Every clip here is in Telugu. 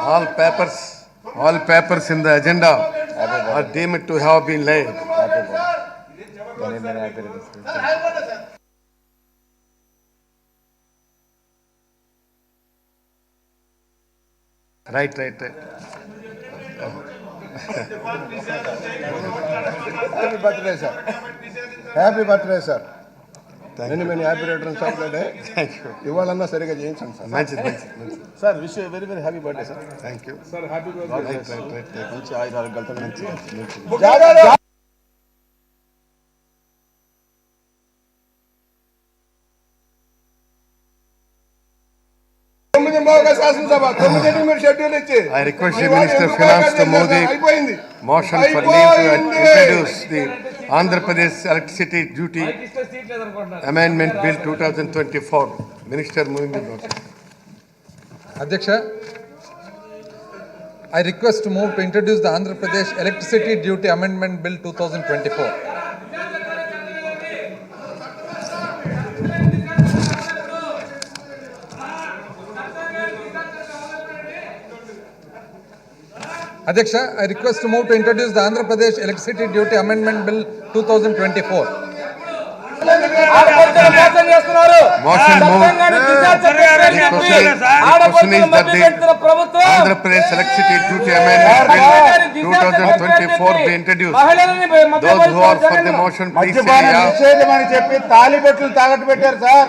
all papers all papers in the agenda are deemed to have been laid right right right happy birthday sir happy birthday sir Thank many many happy returns of the day Thank you. ఇవాళన్నా సరిగా చేయించండి సార్ మంచిది, మంచిది, మంచిది. Sir wish very very happy birthday sir Thank you. Sir happy Right, right, right, right. మంచి ఆయుర ఆరోగ్యాలతో మంచి మంచిది. తొమ్మిది మోగా శాసనసభ తొమ్మిది మీరు షెడ్యూల్ ఇచ్చి I request the మీ వాళ్ళు Minister of ఎందుకు Finance to వాయిదా move the చేశారు? అయిపోయింది Motion for leave to అయిపోయింది. introduce the Andhra Pradesh Electricity Duty Amendment Bill 2024. Minister moving the motion. అధ్యక్ష I request to move to introduce the Andhra Pradesh electricity duty amendment bill two thousand twenty four అధ్యక్ష I request to move to introduce the Andhra Pradesh electricity duty amendment bill two thousand twenty four Motion moved. The question is, the question is that the Andhra Pradesh Electricity Duty Amendment Bill 2024 be introduced. Those who are for the motion, please say మద్యపానం yeah. నిషేధం అని చెప్పి తాలిబొట్లు తాకట్టు పెట్టారు sir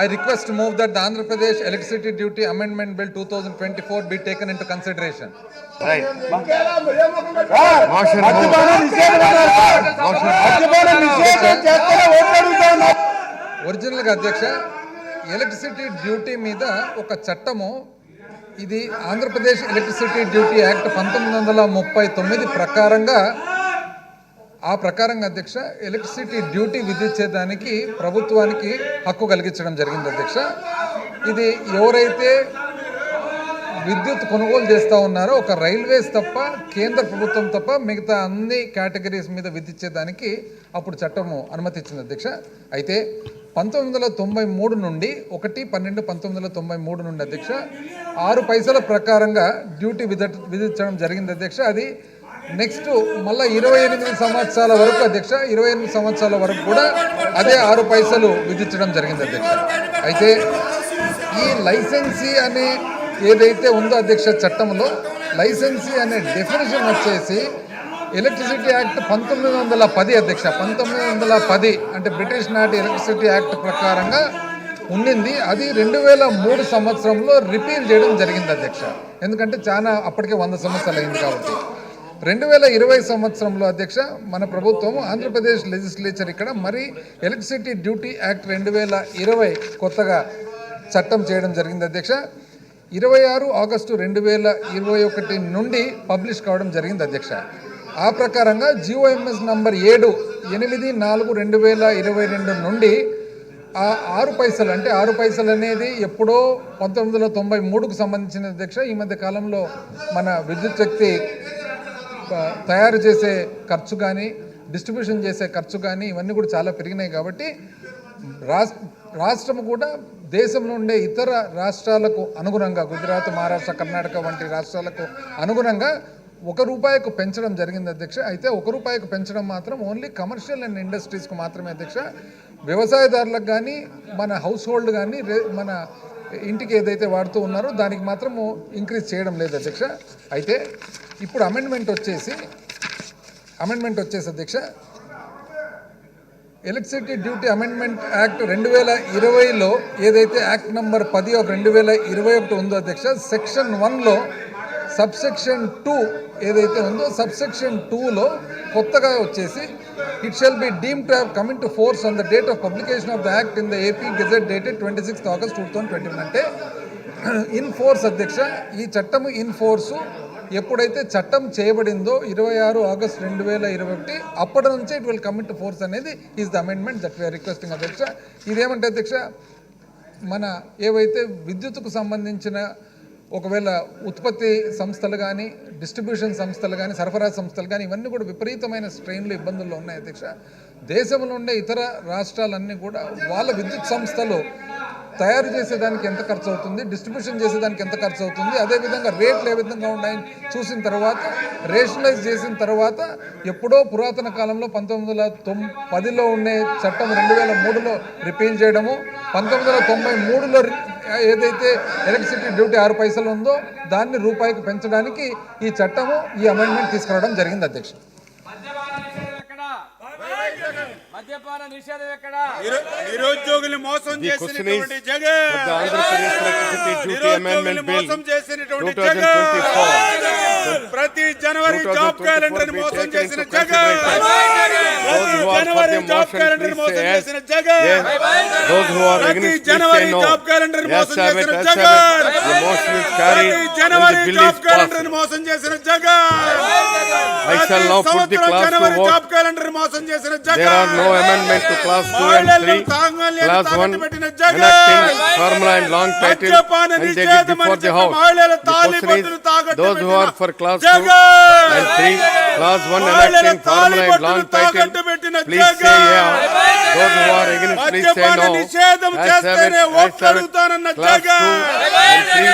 I request move that the Andhra Pradesh electricity duty amendment bill two thousand twenty four be taken into consideration Right. Motion. ఉన్నారు. ఒరిజినల్గా అధ్యక్ష ఎలక్ట్రిసిటీ డ్యూటీ మీద ఒక చట్టము ఇది ఆంధ్రప్రదేశ్ ఎలక్ట్రిసిటీ డ్యూటీ యాక్ట్ పంతొమ్మిది వందల ముప్పై తొమ్మిది ప్రకారంగా ఆ ప్రకారంగా అధ్యక్ష ఎలక్ట్రిసిటీ డ్యూటీ విధించేదానికి ప్రభుత్వానికి హక్కు కలిగించడం జరిగింది అధ్యక్ష. ఇది ఎవరైతే విద్యుత్ కొనుగోలు చేస్తూ ఉన్నారో ఒక రైల్వేస్ తప్ప కేంద్ర ప్రభుత్వం తప్ప మిగతా అన్ని కేటగిరీస్ మీద విధించేదానికి అప్పుడు చట్టము అనుమతిచ్చింది అధ్యక్ష. అయితే పంతొమ్మిది వందల తొంభై మూడు నుండి ఒకటి పన్నెండు పంతొమ్మిది వందల తొంభై మూడు నుండి అధ్యక్ష ఆరు పైసల ప్రకారంగా డ్యూటీ విధ విధించడం జరిగింది అధ్యక్ష. అది నెక్స్ట్ మళ్ళీ ఇరవై ఎనిమిది సంవత్సరాల వరకు అధ్యక్ష ఇరవై ఎనిమిది సంవత్సరాల వరకు కూడా అదే ఆరు పైసలు విధించడం జరిగింది అధ్యక్ష. అయితే ఈ లైసెన్సీ అనే ఏదైతే ఉందో అధ్యక్ష చట్టంలో లైసెన్సీ అనే డెఫినేషన్ వచ్చేసి ఎలక్ట్రిసిటీ యాక్ట్ పంతొమ్మిది వందల పది అధ్యక్ష పంతొమ్మిది వందల పది అంటే బ్రిటిష్ నాటి ఎలక్ట్రిసిటీ యాక్ట్ ప్రకారంగా ఉండింది అది రెండు వేల మూడు సంవత్సరంలో రిపీల్ చేయడం జరిగింది అధ్యక్ష. ఎందుకంటే చాలా అప్పటికే వంద సంవత్సరాలు అయింది కాబట్టి. రెండు వేల ఇరవై సంవత్సరంలో అధ్యక్ష మన ప్రభుత్వం ఆంధ్రప్రదేశ్ లెజిస్లేచర్ ఇక్కడ మరి ఎలక్ట్రిసిటీ డ్యూటీ యాక్ట్ రెండు వేల ఇరవై కొత్తగా చట్టం చేయడం జరిగింది అధ్యక్ష. ఇరవై ఆరు ఆగస్టు రెండు వేల ఇరవై ఒకటి నుండి పబ్లిష్ కావడం జరిగింది అధ్యక్ష. ఆ ప్రకారంగా జిఓఎంఎస్ నంబర్ ఏడు ఎనిమిది నాలుగు రెండు వేల ఇరవై రెండు నుండి ఆ ఆరు పైసలు అంటే ఆరు పైసలు అనేది ఎప్పుడో పంతొమ్మిది వందల తొంభై మూడుకు సంబంధించిన అధ్యక్ష. ఈ మధ్య కాలంలో మన విద్యుత్ శక్తి తయారు చేసే ఖర్చు కానీ డిస్ట్రిబ్యూషన్ చేసే ఖర్చు కానీ ఇవన్నీ కూడా చాలా పెరిగినాయి కాబట్టి రాష్ట్రం కూడా దేశంలో ఉండే ఇతర రాష్ట్రాలకు అనుగుణంగా గుజరాత్ మహారాష్ట్ర కర్ణాటక వంటి రాష్ట్రాలకు అనుగుణంగా ఒక రూపాయికు పెంచడం జరిగింది అధ్యక్ష. అయితే ఒక రూపాయికి పెంచడం మాత్రం ఓన్లీ కమర్షియల్ అండ్ ఇండస్ట్రీస్కు మాత్రమే అధ్యక్ష. వ్యవసాయదారులకు కానీ మన హౌస్ హోల్డ్ కానీ రే- మన ఇంటికి ఏదైతే వాడుతూ ఉన్నారో దానికి మాత్రము ఇంక్రీజ్ చేయడం లేదు అధ్యక్ష. అయితే ఇప్పుడు అమెండ్మెంట్ వచ్చేసి అమెండ్మెంట్ వచ్చేసి అధ్యక్ష ఎలక్ట్రిసిటీ డ్యూటీ అమెండ్మెంట్ యాక్ట్ రెండు వేల ఇరవైలో ఏదైతే యాక్ట్ నంబర్ పది ఒక రెండు వేల ఇరవై ఒకటి ఉందో అధ్యక్ష సెక్షన్ వన్లో సబ్సెక్షన్ టూ ఏదైతే ఉందో సబ్సెక్షన్ టూలో కొత్తగా వచ్చేసి it shall be deem to have coming to force on the date of publication of the act in the AP gazette dated twenty sixth August two thousand twenty one అంటే ఇన్ ఫోర్స్ అధ్యక్ష ఈ చట్టం ఇన్ ఫోర్సు ఎప్పుడైతే చట్టం చేయబడిందో ఇరవై ఆరు ఆగస్ట్ రెండు వేల ఇరవై ఒకటి అప్పటి నుంచే ఇట్ విల్ కమిట్ ఫోర్స్ అనేది is the amendment that we are requesting అధ్యక్ష. ఇదేమంటే అధ్యక్ష మన ఏవైతే విద్యుత్కు సంబంధించిన ఒకవేళ ఉత్పత్తి సంస్థలు కానీ డిస్ట్రిబ్యూషన్ సంస్థలు కానీ సరఫరా సంస్థలు కానీ ఇవన్నీ కూడా విపరీతమైన స్ట్రెయిన్లు ఇబ్బందుల్లో ఉన్నాయి అధ్యక్ష దేశంలో ఉండే ఇతర రాష్ట్రాలన్నీ కూడా వాళ్ళ విద్యుత్ సంస్థలు తయారు చేసేదానికి ఎంత ఖర్చు అవుతుంది డిస్ట్రిబ్యూషన్ చేసేదానికి ఎంత ఖర్చు అవుతుంది అదేవిధంగా రేట్లు ఏ విధంగా ఉన్నాయని చూసిన తర్వాత రేషనలైజ్ చేసిన తర్వాత ఎప్పుడో పురాతన కాలంలో పంతొమ్మిది వందల తొం పదిలో ఉండే చట్టం రెండు వేల మూడులో రిపీల్ చేయడము పంతొమ్మిది వందల తొంభై మూడులో ఏదైతే ఎలక్ట్రిసిటీ డ్యూటీ ఆరు పైసలు ఉందో దాన్ని రూపాయికి పెంచడానికి ఈ చట్టము ఈ అమెండ్మెంట్ తీసుకురావడం జరిగింది అధ్యక్ష. నిషేధం ఎక్కడ నిరు- నిరుద్యోగుల్ని మోసం The question చేసినటువంటి is Jagan that the Andhra Pradesh Electricity Duty నిరుద్యోగుల్ని Amendment Bill మోసం చేసినటువంటి 2024 జగన్ ప్రతి జనవరి జాబ్ 2024 క్యాలెండర్ be మోసం చేసిన జగన్ ప్రతి జనవరి జాబ్ క్యాలెండర్ మోసం. చేసిన జగన్ ప్రతి జనవరి. జాబ్ క్యాలెండర్ మోసం చేసిన జగన్ ప్రతి జనవరి జాబ్ క్యాలెండర్. మోసం చేసిన జగన్ ప్రతి సంవత్సరం జనవరి. జాబ్ క్యాలెండర్ మోసం చేసిన Jagan Amendment to class 2 and మహిళలను 3. తాంగల్యాన్ని Class 1 తాకట్టు పెట్టిన Jagan enacting formula and long title and take it before the house. The question is, those who are for class 2 Jagan and 3, class 1 మహిళల enacting formula and long title, please say yeah. Those who are against, please say no. As have it, as have it. Class 2 Jagan and 3,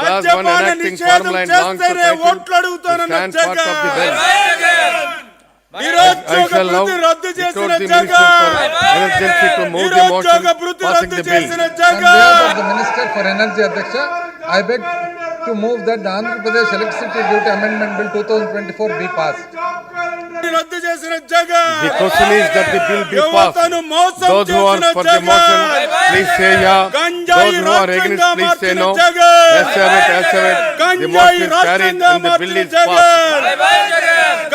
class 1 మద్యపాన enacting నిషేధం formula and long title, stand part of the. I నిరుద్యోగ shall now వృత్తి రద్దు declare చేసిన the minister Jagan for emergency to move the నిరుద్యోగ motion వృత్తి passing రద్దు the bill. చేసిన On behalf Jagan of the Minister for Energy, Adyaksha, I beg to move that the Andhra Pradesh Electricity Duty Amendment Bill 2024 be passed. రద్దు చేసిన Jagan The question is that the bill be యువతను passed. మోసం Those who are చేసిన for the motion, Jagan please say yeah. గంజాయి Those who are against, రాష్ట్రంగా please say మార్చిన no. Jagan Yes, have it, yes, have it. The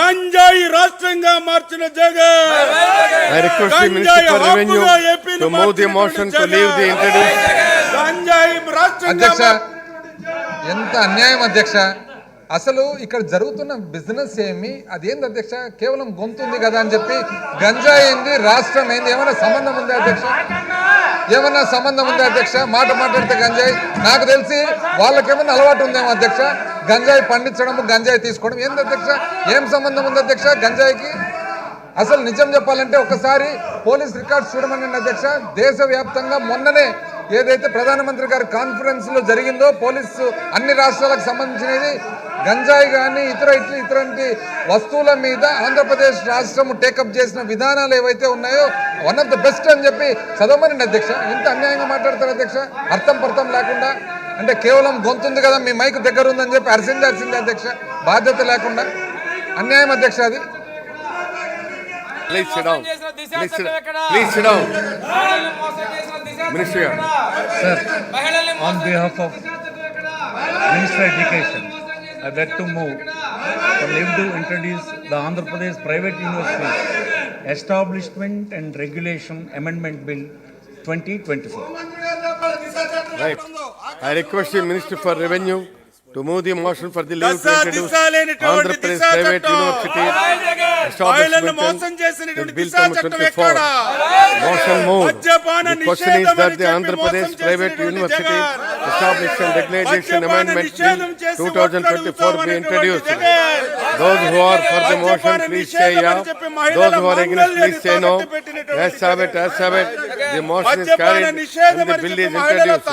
గంజాయి రాష్ట్రంగా మార్చిన జగన్. ఎంత అన్యాయం అధ్యక్ష? అసలు ఇక్కడ జరుగుతున్న బిజినెస్ ఏమి? అదేంది అధ్యక్ష? కేవలం గొంతుంది కదా అని చెప్పి గంజా ఏంది రాష్ట్రం ఏంది? ఏమైనా సంబంధం ఉందా అధ్యక్ష? ఏమన్నా సంబంధం ఉందా అధ్యక్ష? మాట మాట్లాడితే గంజాయి. నాకు తెలిసి వాళ్ళకేమైనా అలవాటు ఉందేమో అధ్యక్ష? గంజాయి పండించడం గంజాయి తీసుకోవడం. ఏంది అధ్యక్ష? ఏం సంబంధం ఉంది అధ్యక్ష గంజాయికి? అసలు నిజం చెప్పాలంటే ఒకసారి పోలీస్ రికార్డ్స్ చూడమని అధ్యక్ష. దేశవ్యాప్తంగా మొన్ననే ఏదైతే ప్రధానమంత్రి గారి కాన్ఫరెన్స్లో జరిగిందో పోలీసు అన్ని రాష్ట్రాలకు సంబంధించినది గంజాయి కానీ ఇతర ఇతర ఇతరంటి వస్తువుల మీద ఆంధ్రప్రదేశ్ రాష్ట్రం టేకప్ చేసిన విధానాలు ఏవైతే ఉన్నాయో వన్ ఆఫ్ ద బెస్ట్ అని చెప్పి చదవమనండి అధ్యక్ష. ఇంత అన్యాయంగా మాట్లాడతారు అధ్యక్ష? అర్థం పర్థం లేకుండా? అంటే కేవలం గొంతుంది కదా మీ మైక్ దగ్గర ఉందని చెప్పి అరిసిందాల్సిందే అధ్యక్ష. బాధ్యత లేకుండా? అన్యాయం అధ్యక్ష అది Please sit down. చేసిన దిశ Please sit చట్టం ఎక్కడ? Please sit down. మహిళల్ని మోసం చేసిన దిశ చట్టం Minister గారు. ఎక్కడ? Sir, మహిళల్ని on మోసం behalf చేసిన of దిశ చట్టం ఎక్కడ? Minister of Education, I beg to move for him to introduce the Andhra Pradesh Private Universities Establishment and Regulation Amendment Bill 2024. Right. I request the Minister for Revenue to move the motion for the leave to introduce Andhra Pradesh Private University Establishment in Bill 24. Motion moved. The question is that the Andhra Pradesh Private University Establishment Regulation Amendment 2024 be introduced. Those who are for the motion, please say yeah. Those who are against, please say no. Yes, have yes, have. The motion is carried and నిషేధం the bill is introduced.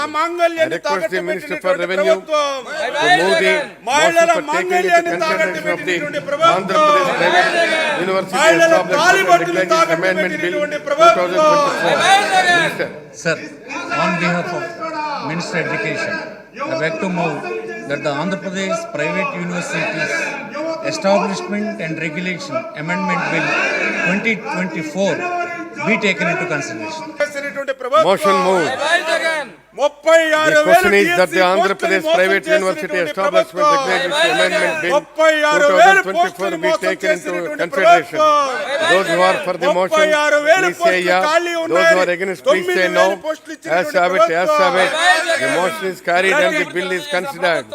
I request the Minister for Revenue to move the motion for taking into consideration of the. Andhra Pradesh Private University Establishment తాలిబొట్టును Regulation తాకట్టు Amendment Bill పెట్టినటువంటి ప్రభుత్వం. 2024. Minister. Sir, on behalf of Minister Education, I beg to move that the Andhra Pradesh Private Universities Establishment and Regulation Amendment Bill 2024 be taken into consideration. చేసినటువంటి ప్రభుత్వం Motion moved. జై జగన్ ముప్పై The ఆరు question వేలు is that the DSC Andhra Pradesh పోస్టులను Private మోసం University చేసినటువంటి Establishment ప్రభుత్వం. Regulation Amendment Bill ముప్పై ఆరు వేలు 2024 పోస్టులను be మోసం taken into చేసినటువంటి consideration. ప్రభుత్వం. Those who are for the motion, ముప్పై ఆరు వేల please say పోస్టులు yeah. ఖాళీ Those ఉన్నాయి. who are against, please say తొమ్మిది no. వేల పోస్టులు As ఇచ్చినటువంటి have it, as ప్రభుత్వం. have it. The motion is carried and the bill is considered.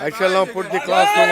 I shall now put the class to